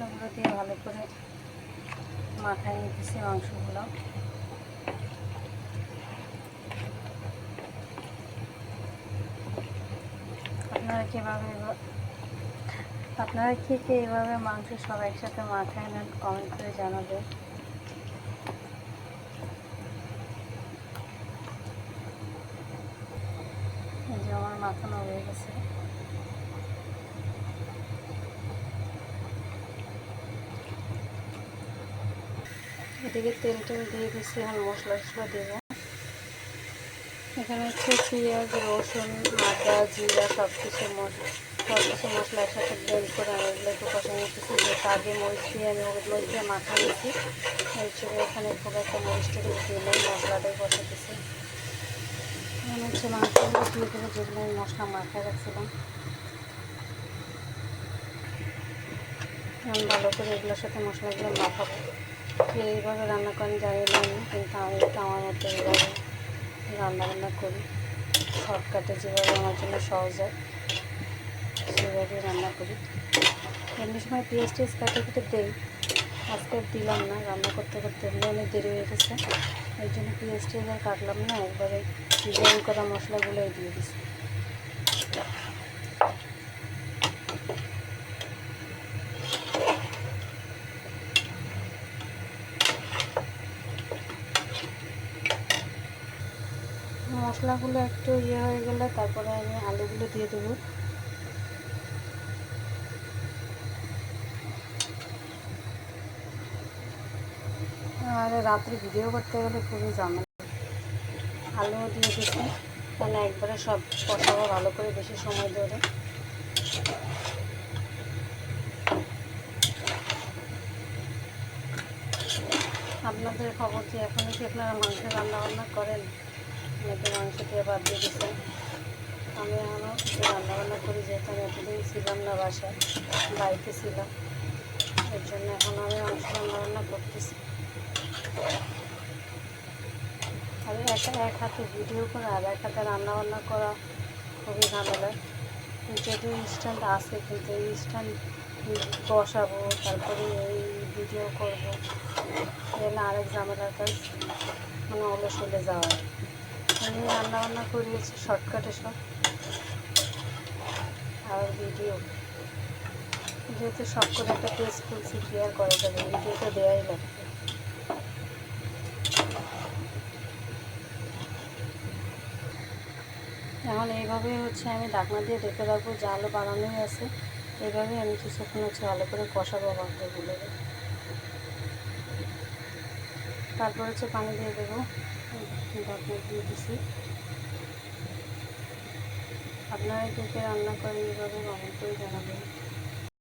মশলাগুলো দিয়ে ভালো করে মাখায় নিতেছি মাংসগুলো। আপনারা কীভাবে আপনারা কি কি এইভাবে মাংস সব একসাথে মাথায় নেন কমেন্ট করে জানাবেন। আমার মাখানো হয়ে গেছে। এদিকে তেল টেল দিয়ে দিচ্ছি এখন মশলা টসলা দেবো। এখানে হচ্ছে পেঁয়াজ, রসুন, আদা, জিরা সব কিছু মশলা সব কিছু মশলা একসাথে ব্লেন্ড করে আমি এগুলো একটু কষা নিতেছি। যে আগে মরিচ দিয়ে আমি মরিচ দিয়ে মাখা নিয়েছি হিসেবে এখানে খুব একটা মরিচটা দিয়ে নেই, মশলাটাই কষাতেছি এখানে হচ্ছে মাংসগুলো দিয়ে দেবো যেগুলো আমি মশলা মাখায় রাখছিলাম। ভালো করে এগুলোর সাথে মশলাগুলো মাখাবো। কে এইভাবে রান্না করেন জানি না কিন্তু আমি তো আমার মতো এইভাবে রান্না বান্না করি। শর্টকাটে যেভাবে আমার জন্য সহজ হয়, সেভাবে রান্না করি। এমনি সময় পেঁয়াজ টেস্ট কাটে কেটে দেই। আজকে দিলাম না, রান্না করতে করতে এমনি অনেক দেরি হয়ে গেছে। এই জন্য পেঁয়াজ টেস্ট আর কাটলাম না, একবারে ডিজাইন করা মশলাগুলোই দিয়ে দিছি। মশলাগুলো একটু ইয়ে হয়ে গেলে তারপরে আমি আলুগুলো দিয়ে দেবো। আর রাত্রে ভিডিও করতে গেলে খুবই ঝামেলা। আলুও দিয়ে দিচ্ছি। মানে একবারে সব কষাবো ভালো করে বেশি সময় ধরে। আপনাদের খবর যে এখনই কি আপনারা মাংস রান্না বান্না করেন? নাকি মাংস দিয়ে বাদ দিয়ে দিচ্ছেন আমি এখনও রান্না বান্না করি যেহেতু আমি এতদিন ছিলাম না বাসায়, বাড়িতে ছিলাম। এর জন্য এখন আমি মাংস রান্না বান্না করতেছি। আর এক এক হাতে ভিডিও করা আর এক হাতে রান্না বান্না করা খুবই ভালো লাগে যদিও ইনস্ট্যান্ট আছে কিন্তু এই ইনস্ট্যান্ট বসাবো, তারপরে এই ভিডিও করব। এগুলো আরেক ঝামেলার কাজ মানে অলস হলে যাওয়া আমি রান্না বান্না করিয়েছি শর্টকাটে সব। আর ভিডিও যেহেতু সব করে একটা পেজ খুলছি, কি করা যাবে? ভিডিও তো দেওয়াই লাগবে। এখন এইভাবে হচ্ছে, আমি ঢাকনা দিয়ে ঢেকে রাখব, জালও বানানোই আছে। এইভাবে আমি কিছুক্ষণ হচ্ছে ভালো করে কষাবো মাংসগুলো তারপর হচ্ছে পানি দিয়ে দেবো। ঢাকনা দিয়ে দিছি আপনারা কে রান্না করেন এভাবে কমেন্ট করে জানাবেন।